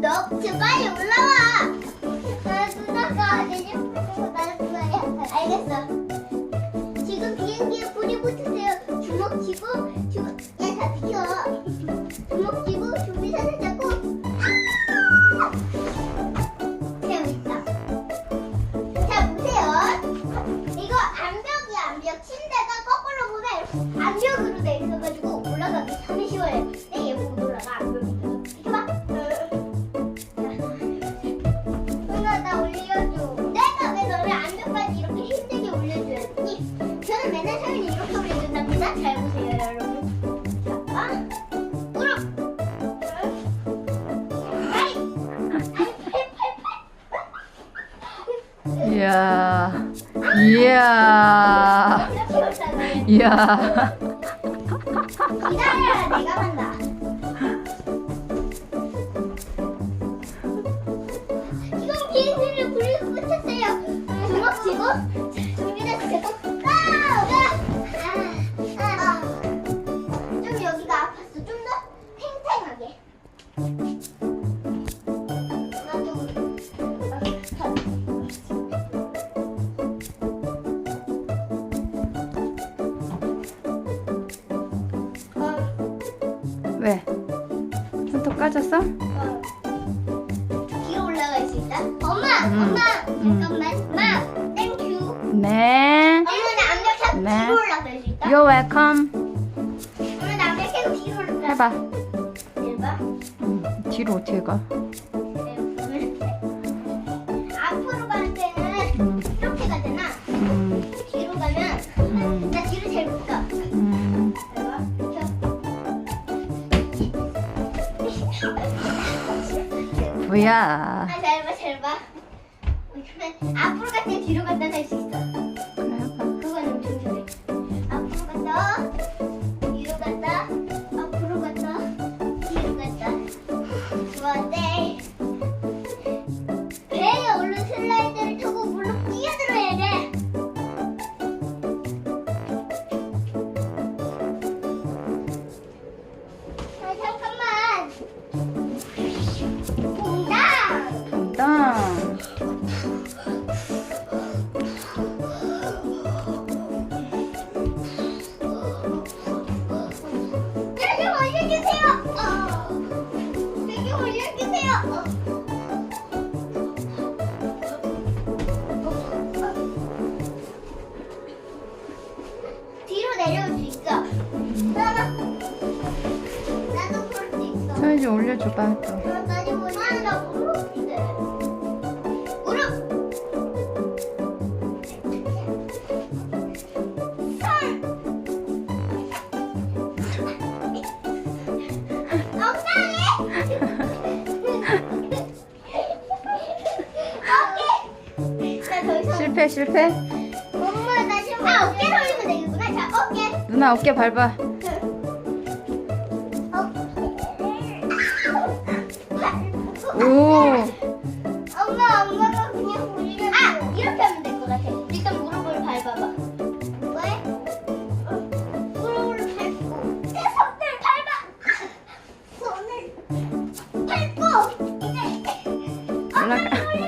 너 지금 빨리 올라와. 나 누나가 내년 나는 누나야. 알겠어. 지금 비행기에 불이 붙으세요. 주먹 쥐고 주먹 야다 비켜. 주먹 쥐고 준비 사진 보세요 여러분. 자, 무릎. 아이, 아이, 팔, 팔, 팔. 이야. 이야. 이야. 기다려라 내가 간다 지금 비행기를 불이 붙였어요 주먹 쥐고 손톱 까졌어? 어. 뒤로 올라갈 수 있다? 엄마! 음, 엄마! 음. 잠깐만 엄마! 땡큐 네. 엄마 나 암벽 네. 뒤로 올라갈 수 있다? You're welcome. 엄마 나 암벽 뒤로 올라가 해봐. 해봐 응, 뒤로 어떻게 가? 뭐야? 아, 잘 봐, 잘 봐. 그러면 앞으로 갈때 뒤로 갔다 할수 있어. 아, 이상. 실패 실패. 엄마 나 지금 아 어깨 돌리면 되겠구나. 자 어깨. 누나 어깨 밟아. 오. 엄마 엄마가 그냥 돌리면 아 이렇게 하면 될 것 같아. 일단 무릎을 밟아봐. 왜? 어, 무릎을 밟고 내 손을 밟아. 손을 밟고 이제 올라가.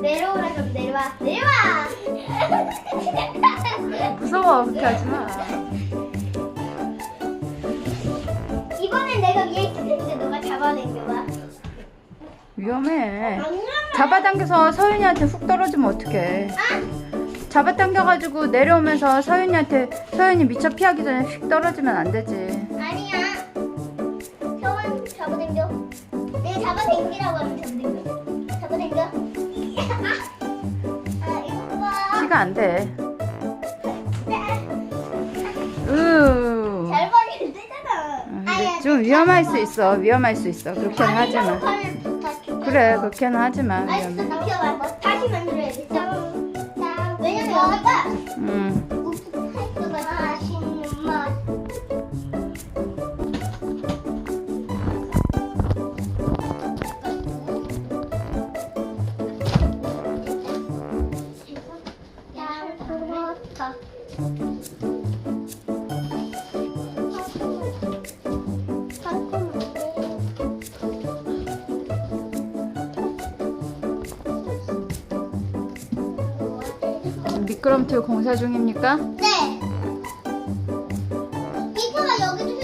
내려오라 좀 내려와 내려와. 무서워 그렇게 하지 마. 이번엔 내가 위에 있을 텐데 너가 잡아당겨봐. 위험해. 안 위험해. 잡아당겨서 서윤이한테 훅 떨어지면 어떡해. 아, 잡아당겨가지고 내려오면서 서윤이한테 서윤이 미처 피하기 전에 휙 떨어지면 안 되지. 안 돼. 네. 으. 잘 버리면 되잖아. 음, 근데 좀 위험할 수 있어. 위험할 수 있어. 그렇게는 하지 마. 그래, 그렇게는 하지 마. 위험해. 다시 만들어야겠어. 왜냐면 여기가 음. 미끄럼틀 공사 중입니까? 네. 이거가 여기도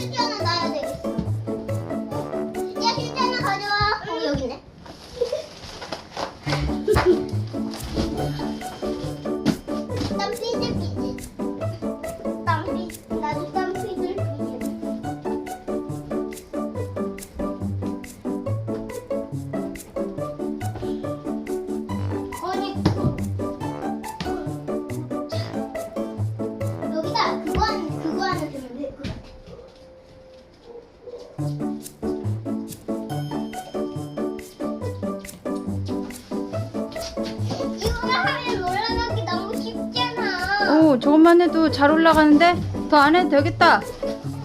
오, 저것만 해도 잘 올라가는데? 더 안 해도 되겠다.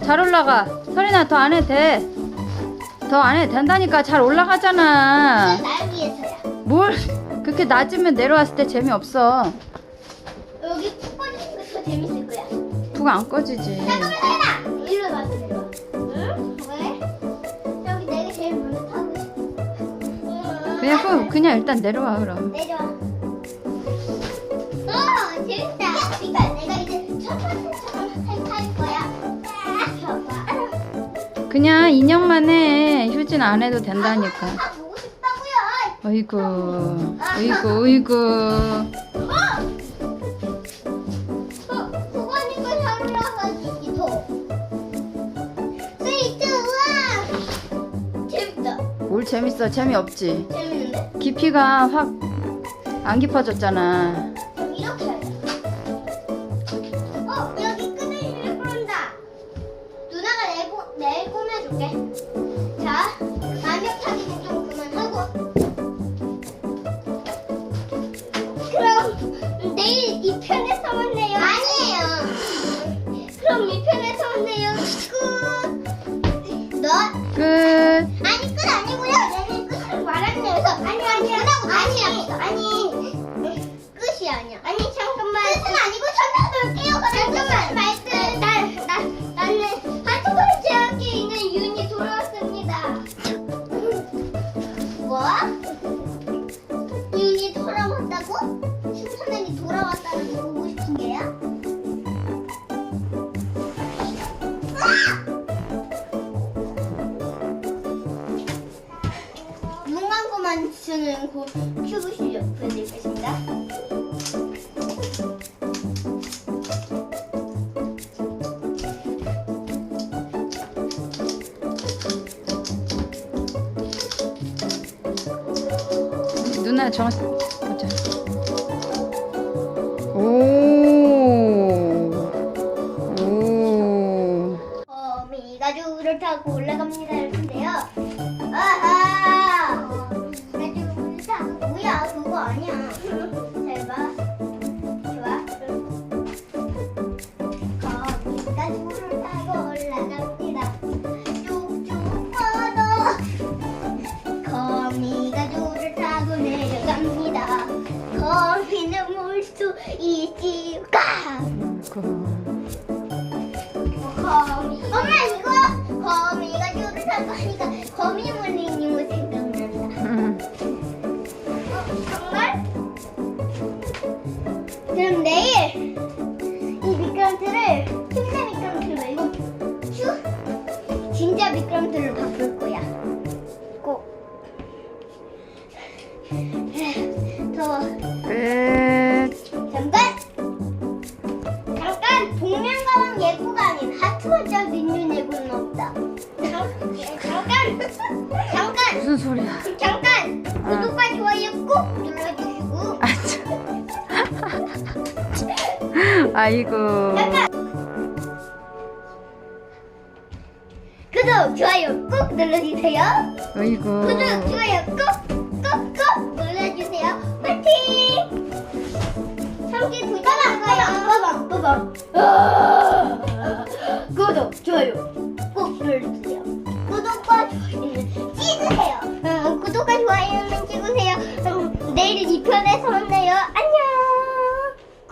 잘 올라가. 설이나 더 안 해도 돼. 더 안 해도 된다니까. 잘 올라가잖아. 날 위해서야. 뭘 그렇게 낮으면 내려왔을 때 재미없어. 여기 푹 빠지는 게더 재밌을 거야. 푹안 꺼지지. 잠깐만 설아. 이리로 와서 내려와. 응? 왜? 여기 내가 제일 먼저 타고 싶어. 그냥 그, 그냥 일단 내려와 그럼. 내려와. 그냥 인형만 해. 휴지는 안 해도 된다니까. 아, 보고 싶다고요. 어이구, 어이구, 어이구. 더. 스위트, 우와! 재밌다. 뭘 재밌어? 재미없지. 재밌는데? 깊이가 확 안 깊어졌잖아. 이렇게 이 편에서만 내요. 끝. 너 끝. 아니 끝 아니고요. 내는 끝을 말하는 여서 아니 아니 아니 아니 끝이 아니야. 아니 잠깐만. 끝은 아니고 설명할게요. 잠깐만 말씀 나나 나는 한초콜릿 제약에 있는 윤이 돌아왔습니다. 뭐? 주는 고 큐브 실력 보여드리겠습니다. 누나 저 보자. 오. 오. 어미가 줄을 타고 올라갑니다 이렇게인데요. 아 거미. 엄마 이거 거미가 타고 하니까 거미 물리님을 생각난다. 음. 어, 정말? 그럼 내일 소리야? 잠깐 어. 구독과 좋아요 꼭 눌러주시고 아, 참. 아이고. 잠깐 구독 좋아요 꼭 눌러주세요 아이고. 구독 좋아요 꼭꼭꼭